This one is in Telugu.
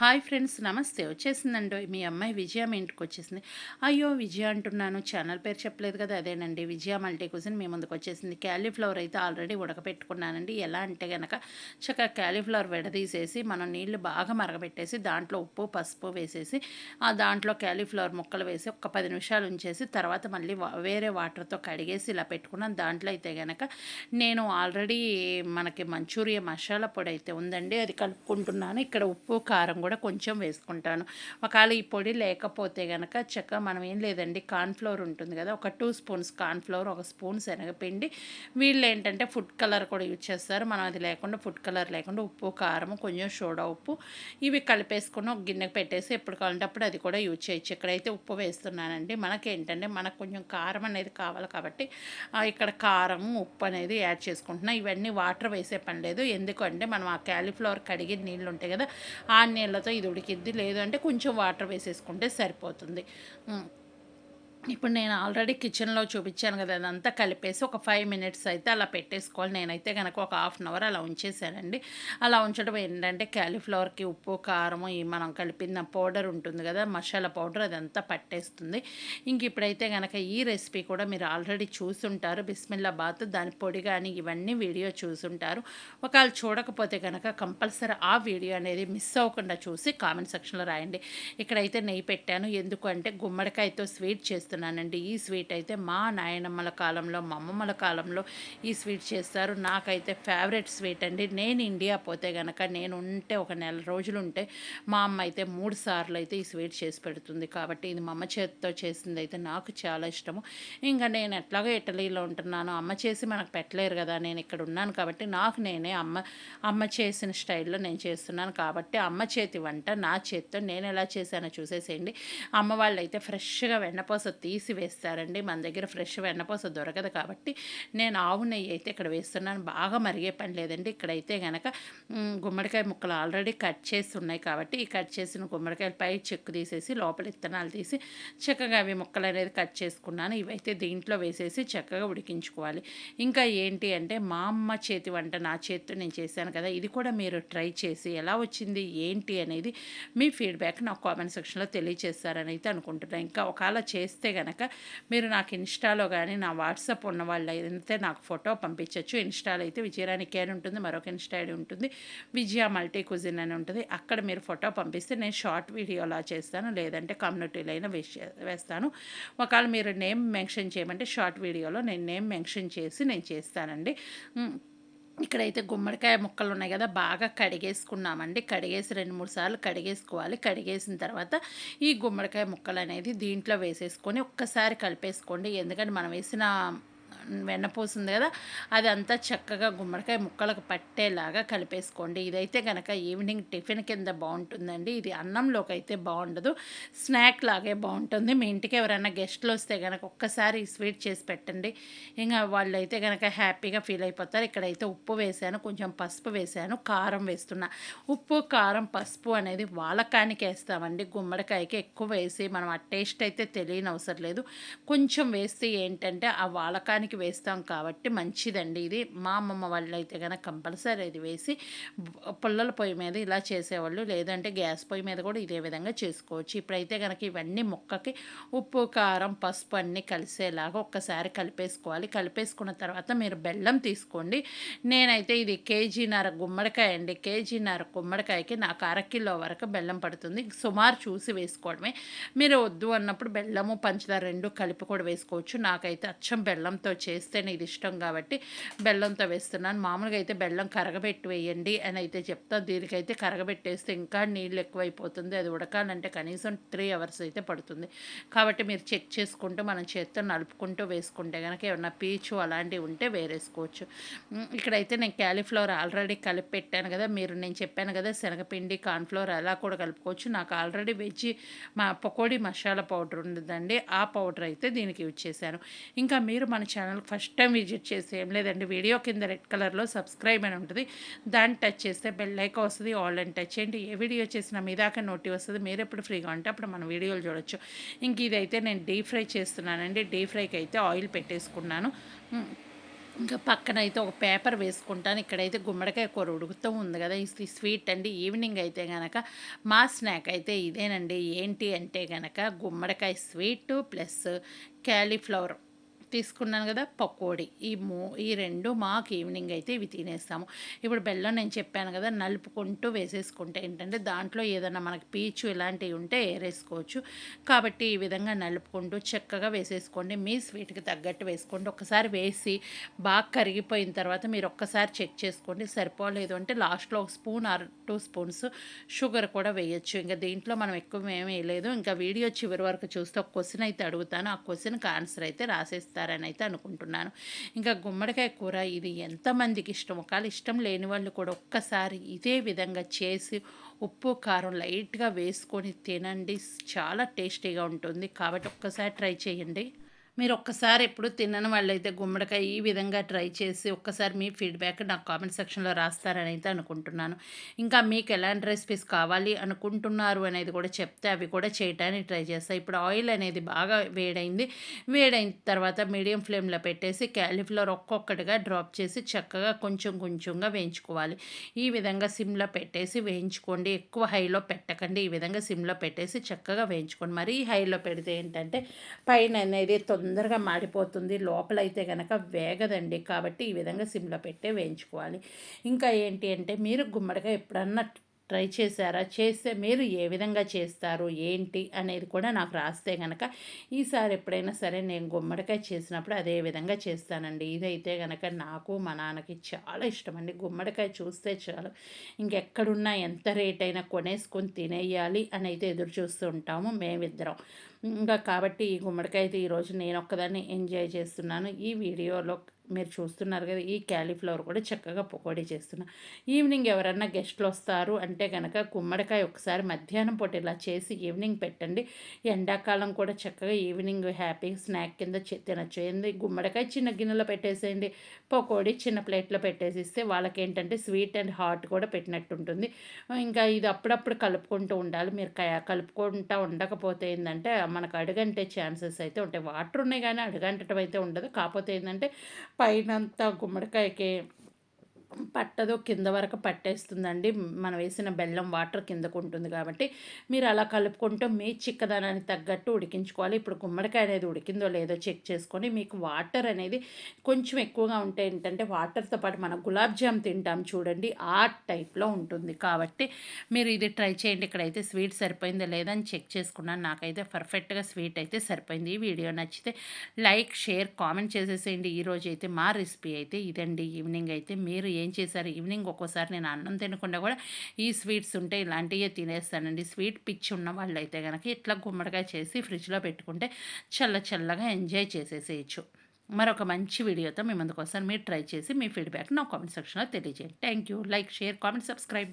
హాయ్ ఫ్రెండ్స్ నమస్తే. వచ్చేసిందండి మీ అమ్మాయి విజయ మీ ఇంటికి వచ్చేసింది. అయ్యో విజయ అంటున్నాను. ఛానల్ పేరు చెప్పలేదు కదా అదేనండి. విజయ మల్టీ కుజిన్ మీ ముందుకు వచ్చేసింది. క్యాలీఫ్లవర్ అయితే ఆల్రెడీ ఉడకపెట్టుకున్నానండి ఎలా అంటే కనుక చక్కగా క్యాలీఫ్లవర్ విడదీసేసి మనం నీళ్ళు బాగా మరగబెట్టేసి దాంట్లో ఉప్పు పసుపు వేసేసి ఆ దాంట్లో క్యాలీఫ్లవర్ ముక్కలు వేసి ఒక పది నిమిషాలు ఉంచేసి తర్వాత మళ్ళీ వేరే వాటర్తో కడిగేసి ఇలా పెట్టుకున్నాను దాంట్లో అయితే కనుక నేను ఆల్రెడీ మనకి మంచూరియా మసాలా పొడి అయితే ఉందండి. అది కలుపుకుంటున్నాను. ఇక్కడ ఉప్పు కారం కూడా కూడా కొంచెం వేసుకుంటాను. ఒకవేళ ఈ పొడి లేకపోతే కనుక చక్కగా మనం ఏం లేదండి కార్న్ఫ్లోర్ ఉంటుంది కదా ఒక టూ స్పూన్స్ కార్న్ఫ్లోర్ ఒక స్పూన్ శనగపిండి. వీళ్ళు ఏంటంటే ఫుడ్ కలర్ కూడా యూజ్ చేస్తారు. మనం అది లేకుండా ఫుడ్ కలర్ లేకుండా ఉప్పు కారం కొంచెం సోడా ఉప్పు ఇవి కలిపేసుకుని ఒక గిన్నెకి పెట్టేసి ఎప్పుడు కావాలంటే అప్పుడు అది కూడా యూజ్ చేయొచ్చు. ఇక్కడైతే ఉప్పు వేస్తున్నానండి. మనకేంటంటే మనకు కొంచెం కారం అనేది కావాలి కాబట్టి ఇక్కడ కారం ఉప్పు అనేది యాడ్ చేసుకుంటున్నాం. ఇవన్నీ వాటర్ వేసే పని లేదు. ఎందుకంటే మనం ఆ క్యాలీఫ్లవర్ కడిగి నీళ్ళు ఉంటాయి కదా ఆ నీళ్ళ నీళ్ళతో ఇది ఉడికిద్ది. లేదు అంటే కొంచెం వాటర్ వేసేసుకుంటే సరిపోతుంది. ఇప్పుడు నేను ఆల్రెడీ కిచెన్లో చూపించాను కదా అదంతా కలిపేసి ఒక ఫైవ్ మినిట్స్ అయితే అలా పెట్టేసుకోవాలి. నేనైతే కనుక ఒక హాఫ్ అన్ అవర్ అలా ఉంచేసానండి. అలా ఉంచడం ఏంటంటే క్యాలీఫ్లవర్కి ఉప్పు కారం ఈ మనం కలిపిన పౌడర్ ఉంటుంది కదా మసాలా పౌడర్ అదంతా పట్టేస్తుంది. ఇంక ఇప్పుడైతే కనుక ఈ రెసిపీ కూడా మీరు ఆల్రెడీ చూసుంటారు. బిస్మిల్లా బాత్ దాని పొడి కానీ ఇవన్నీ వీడియో చూసుంటారు. ఒకవేళ చూడకపోతే కనుక కంపల్సరీ ఆ వీడియో అనేది మిస్ అవ్వకుండా చూసి కామెంట్ సెక్షన్లో రాయండి. ఇక్కడైతే నెయ్యి పెట్టాను. ఎందుకంటే గుమ్మడికాయతో స్వీట్ చేస్తాను చేస్తున్నానండి. ఈ స్వీట్ అయితే మా నాయనమ్మల కాలంలో మా అమ్మమ్మల కాలంలో ఈ స్వీట్ చేస్తారు. నాకైతే ఫేవరెట్ స్వీట్ అండి. నేను ఇండియా పోతే కనుక నేను ఉంటే ఒక నెల రోజులు ఉంటే మా అమ్మ అయితే మూడు సార్లు అయితే ఈ స్వీట్ చేసి పెడుతుంది. కాబట్టి ఇది మా అమ్మ చేతితో చేసింది అయితే నాకు చాలా ఇష్టము. ఇంకా నేను ఎట్లాగో ఇటలీలో ఉంటున్నాను. అమ్మ చేసి మనకు పెట్టలేరు కదా నేను ఇక్కడ ఉన్నాను కాబట్టి నాకు నేనే అమ్మ అమ్మ చేసిన స్టైల్లో నేను చేస్తున్నాను. కాబట్టి అమ్మ చేతి వంట నా చేతితో నేను ఎలా చేశానో చూసేసేయండి. అమ్మ వాళ్ళు అయితే ఫ్రెష్గా వెన్నపోస తీసి వేస్తారండి. మన దగ్గర ఫ్రెష్ వెన్నపూస దొరకదు కాబట్టి నేను ఆవు నెయ్యి అయితే ఇక్కడ వేస్తున్నాను. బాగా మరిగే పని లేదండి. ఇక్కడైతే కనుక గుమ్మడికాయ ముక్కలు ఆల్రెడీ కట్ చేసి ఉన్నాయి కాబట్టి ఈ కట్ చేసిన గుమ్మడికాయలు పై చెక్కు తీసేసి లోపల ఇత్తనాలు తీసి చక్కగా అవి ముక్కలు అనేది కట్ చేసుకున్నాను. ఇవైతే దీంట్లో వేసేసి చక్కగా ఉడికించుకోవాలి. ఇంకా ఏంటి అంటే మా అమ్మ చేతి వంట నా చేతితో నేను చేశాను కదా ఇది కూడా మీరు ట్రై చేసి ఎలా వచ్చింది ఏంటి అనేది మీ ఫీడ్బ్యాక్ నాకు కామెంట్ సెక్షన్లో తెలియచేస్తారని అయితే అనుకుంటున్నాను ఇంకా ఒకవేళ చేస్తే కనుక మీరు నాకు ఇన్స్టాలో కానీ నా వాట్సాప్ ఉన్న వాళ్ళు అయితే నాకు ఫోటో పంపించవచ్చు ఇన్స్టాలో అయితే విజయరాణి కేర్ ఉంటుంది మరొక ఇన్స్టా ఐడి ఉంటుంది. విజయ మల్టీ కుజిన్ అని ఉంటుంది. అక్కడ మీరు ఫోటో పంపిస్తే నేను షార్ట్ వీడియోలా చేస్తాను లేదంటే కమ్యూనిటీలో అయినా వేస్తాను. ఒకవేళ మీరు నేమ్ మెన్షన్ చేయమంటే షార్ట్ వీడియోలో నేను నేమ్ మెన్షన్ చేసి నేను చేస్తానండి. ఇక్కడైతే గుమ్మడికాయ ముక్కలు ఉన్నాయి కదా బాగా కడిగేసుకున్నామండి. కడిగేసి రెండు మూడు సార్లు కడిగేసుకోవాలి. కడిగేసిన తర్వాత ఈ గుమ్మడికాయ ముక్కలు అనేది దీంట్లో వేసేసుకొని ఒక్కసారి కలిపేసుకోండి. ఎందుకంటే మనం వేసిన వెన్నపూస ఉంది కదా అదంతా చక్కగా గుమ్మడికాయ ముక్కలకు పట్టేలాగా కలిపేసుకోండి. ఇదైతే కనుక ఈవినింగ్ టిఫిన్ కింద బాగుంటుందండి. ఇది అన్నంలోకి అయితే బాగుండదు స్నాక్ లాగే బాగుంటుంది. మీ ఇంటికి ఎవరైనా గెస్ట్లు వస్తే కనుక ఒక్కసారి స్వీట్ చేసి పెట్టండి. ఇంకా వాళ్ళు అయితే కనుక హ్యాపీగా ఫీల్ అయిపోతారు. ఇక్కడైతే ఉప్పు వేసాను కొంచెం పసుపు వేసాను కారం వేస్తున్నా. ఉప్పు కారం పసుపు అనేది వాలకానికి వేస్తామండి. గుమ్మడికాయకి ఎక్కువ వేసి మనం ఆ టేస్ట్ అయితే తెలియని అవసరం లేదు. కొంచెం వేస్తే ఏంటంటే ఆ వాలకానికి వేస్తాం కాబట్టి మంచిదండి. ఇది మా అమ్మమ్మ వాళ్ళు అయితే కనుక కంపల్సరీ ఇది వేసి పుల్లల పొయ్యి మీద ఇలా చేసేవాళ్ళు. లేదంటే గ్యాస్ పొయ్యి మీద కూడా ఇదే విధంగా చేసుకోవచ్చు. ఇప్పుడైతే కనుక ఇవన్నీ ముక్కకి ఉప్పు కారం పసుపు అన్నీ కలిసేలాగా ఒక్కసారి కలిపేసుకోవాలి. కలిపేసుకున్న తర్వాత మీరు బెల్లం తీసుకోండి. నేనైతే ఇది కేజీన్నర గుమ్మడికాయ అండి. కేజీన్నర గుమ్మడికాయకి నాకు అరకిలో వరకు బెల్లం పడుతుంది. సుమారు చూసి వేసుకోవడమే. మీరు వద్దు అన్నప్పుడు బెల్లము పంచదార రెండు కలిపి కూడా వేసుకోవచ్చు. నాకైతే అచ్చం బెల్లంతో చేస్తే ఇది ఇష్టం కాబట్టి బెల్లంతో వేస్తున్నాను. మామూలుగా అయితే బెల్లం కరగబెట్టి వేయండి అని అయితే చెప్తాను. దీనికైతే కరగబెట్టేస్తే ఇంకా నీళ్ళు ఎక్కువైపోతుంది. అది ఉడకాలంటే కనీసం త్రీ అవర్స్ అయితే పడుతుంది. కాబట్టి మీరు చెక్ చేసుకుంటూ మనం చేత్తో నలుపుకుంటూ వేసుకుంటే కనుక ఏమన్నా పీచు అలాంటివి ఉంటే వేరేసుకోవచ్చు. ఇక్కడైతే నేను క్యాలీఫ్లవర్ ఆల్రెడీ కలిపి పెట్టాను కదా. మీరు నేను చెప్పాను కదా శనగపిండి కార్న్ఫ్లవర్ అలా కూడా కలుపుకోవచ్చు. నాకు ఆల్రెడీ వెజ్ మా పకోడీ మసాలా పౌడర్ ఉండదండి ఆ పౌడర్ అయితే దీనికి యూజ్ చేశాను. ఇంకా మీరు మన channel channel first time visit చేసి ఏం లేదండి. వీడియో కింద రెడ్ కలర్లో సబ్స్క్రైబ్ అని ఉంటుంది. దాన్ని టచ్ చేస్తే బెల్ లైక్ వస్తుంది ఆల్ అండ్ టచ్ చేయండి. ఏ వీడియో చేసినా మీ దాకా నోటి వస్తుంది. మీరు ఎప్పుడు ఫ్రీగా ఉంటే అప్పుడు మన వీడియోలు చూడొచ్చు. ఇంక ఇదైతే నేను డీప్ ఫ్రై చేస్తున్నానండి. డీప్ ఫ్రైకి అయితే ఆయిల్ పెట్టేసుకున్నాను. ఇంకా పక్కన అయితే ఒక పేపర్ వేసుకుంటాను. ఇక్కడైతే గుమ్మడికాయ కూర ఉడుకుతూ ఉంది కదా. ఇది స్వీట్ అండి. ఈవినింగ్ అయితే కనుక మా స్నాక్ అయితే ఇదేనండి. ఏంటి అంటే కనుక గుమ్మడికాయ స్వీట్ ప్లస్ క్యాలీఫ్లవర్ తీసుకున్నాను కదా పకోడీ. ఈ మూ ఈ రెండు మాకు ఈవినింగ్ అయితే ఇవి తినేస్తాము. ఇప్పుడు బెల్లం నేను చెప్పాను కదా నలుపుకుంటూ వేసేసుకుంటే ఏంటంటే దాంట్లో ఏదైనా మనకి పీచు ఇలాంటివి ఉంటే ఏరేసుకోవచ్చు. కాబట్టి ఈ విధంగా నలుపుకుంటూ చక్కగా వేసేసుకోండి. మీ స్వీట్కి తగ్గట్టు వేసుకోండి. ఒకసారి వేసి బాగా కరిగిపోయిన తర్వాత మీరు ఒక్కసారి చెక్ చేసుకోండి. సరిపోలేదు అంటే లాస్ట్లో ఒక spoon or two spoons sugar కూడా వేయచ్చు. ఇంకా దీంట్లో మనం ఎక్కువ ఏమీ వేయలేదు. ఇంకా వీడియో చివరి వరకు చూస్తే ఒక క్వశ్చన్ అయితే అడుగుతాను. ఆ క్వశ్చన్కి ఆన్సర్ అయితే రాసేస్తాను. చేస్తారని అయితే అనుకుంటున్నాను. ఇంకా గుమ్మడికాయ కూర ఇది ఎంతమందికి ఇష్టం? ఒకవేళ ఇష్టం లేని వాళ్ళు కూడా ఒక్కసారి ఇదే విధంగా చేసి ఉప్పు కారం లైట్గా వేసుకొని తినండి. చాలా టేస్టీగా ఉంటుంది. కాబట్టి ఒక్కసారి ట్రై చేయండి. మీరు ఒక్కసారి ఎప్పుడు తినని వాళ్ళైతే గుమ్మడికాయ ఈ విధంగా ట్రై చేసి ఒక్కసారి మీ ఫీడ్బ్యాక్ నాకు కామెంట్ సెక్షన్లో రాస్తారని అయితే అనుకుంటున్నాను. ఇంకా మీకు ఎలాంటి రెసిపీస్ కావాలి అనుకుంటున్నారు అనేది కూడా చెప్తే అవి కూడా చేయడానికి ట్రై చేస్తాను ఇప్పుడు ఆయిల్ అనేది బాగా వేడైంది. వేడైన తర్వాత మీడియం ఫ్లేమ్లో పెట్టేసి క్యాలీఫ్లవర్ ఒక్కొక్కటిగా డ్రాప్ చేసి చక్కగా కొంచెం కొంచెంగా వేయించుకోవాలి. ఈ విధంగా సిమ్లో పెట్టేసి వేయించుకోండి. ఎక్కువ హైలో పెట్టకండి. ఈ విధంగా సిమ్లో పెట్టేసి చక్కగా వేయించుకోండి. మరీ హైలో పెడితే ఏంటంటే పైన అనేది తొందర తొందరగా మాడిపోతుంది. లోపలైతే కనుక వేగదండి. కాబట్టి ఈ విధంగా సిమ్లో పెట్టే వేయించుకోవాలి. ఇంకా ఏంటి అంటే మీరు గుమ్మడికాయ ఎప్పుడన్నా ట్రై చేశారా? చేస్తే మీరు ఏ విధంగా చేస్తారు? ఏంటి? అనేది కూడా నాకు రాస్తే కనుక ఈసారి ఎప్పుడైనా సరే నేను గుమ్మడికాయ చేసినప్పుడు అదే విధంగా చేస్తానండి. ఇదైతే కనుక నాకు మా నాన్నకి చాలా ఇష్టం అండి గుమ్మడికాయ చూస్తే చాలు. ఇంకెక్కడున్నా ఎంత రేట్ అయినా కొనేసుకొని తినేయాలి అని అయితే ఎదురు చూస్తూ ఉంటాము మేమిద్దరం. ఇంకా కాబట్టి ఈ గుమ్మడికాయ అయితే ఈరోజు నేను ఒక్కదాన్ని ఎంజాయ్ చేస్తున్నాను. ఈ వీడియోలో మీరు చూస్తున్నారు కదా ఈ క్యాలీఫ్లవర్ కూడా చక్కగా పకోడీ చేస్తున్నా. ఈవినింగ్ ఎవరన్నా గెస్ట్లు వస్తారు అంటే కనుక గుమ్మడికాయ ఒకసారి మధ్యాహ్నం పూట ఇలా చేసి ఈవినింగ్ పెట్టండి. ఎండాకాలం కూడా చక్కగా ఈవినింగ్ హ్యాపీ స్నాక్ కింద తినచ్చు ఏంది గుమ్మడికాయ చిన్న గిన్నెలో పెట్టేసేయండి. పకోడీ చిన్న ప్లేట్లో పెట్టేసి ఇస్తే వాళ్ళకి ఏంటంటే స్వీట్ అండ్ హాట్ కూడా పెట్టినట్టు ఉంటుంది ఇంకా ఇది అప్పుడప్పుడు కలుపుకుంటూ ఉండాలి. మీరు కలుపుకుంటూ ఉండకపోతే ఏంటంటే మనకు అడుగంటే ఛాన్సెస్ అయితే ఉంటాయి. వాటర్ ఉన్నాయి కానీ అడుగంటటం అయితే ఉండదు. కాకపోతే ఏంటంటే పైనంతా గుమ్మడికాయకి పట్టదు కింద వరకు పట్టేస్తుందండి. మనం వేసిన బెల్లం వాటర్ కిందకు ఉంటుంది కాబట్టి మీరు అలా కలుపుకుంటూ మీ చిక్కదనానికి తగ్గట్టు ఉడికించుకోవాలి. ఇప్పుడు గుమ్మడికాయ అనేది ఉడికిందో లేదో చెక్ చేసుకొని మీకు వాటర్ అనేది కొంచెం ఎక్కువగా ఉంటే ఏంటంటే వాటర్తో పాటు మనం గులాబ్ జామ్ తింటాం చూడండి ఆ టైప్లో ఉంటుంది. కాబట్టి మీరు ఇది ట్రై చేయండి. ఇక్కడైతే స్వీట్ సరిపోయిందో లేదని చెక్ చేసుకున్నాను. నాకైతే పర్ఫెక్ట్గా స్వీట్ అయితే సరిపోయింది. ఈ వీడియో నచ్చితే లైక్ షేర్ కామెంట్ చేసేసేయండి. ఈరోజు అయితే మా రెసిపీ అయితే ఇదండి. ఈవినింగ్ అయితే మీరు ఏం చేశారు? ఈవినింగ్ ఒక్కోసారి నేను అన్నం తినకుండా కూడా ఈ స్వీట్స్ ఉంటే ఇలాంటివే తినేస్తానండి. స్వీట్ పిచ్చి ఉన్న వాళ్ళు అయితే కనుక ఇట్లా గుమ్మడికాయ చేసి ఫ్రిడ్జ్లో పెట్టుకుంటే చల్ల చల్లగా ఎంజాయ్ చేసేసేయచ్చు. మరొక మంచి వీడియోతో మీ ముందుకు మీరు ట్రై చేసి మీ ఫీడ్బ్యాక్ నా కామెంట్ సెక్షన్లో తెలియజేయండి. Thank you like share comment subscribe.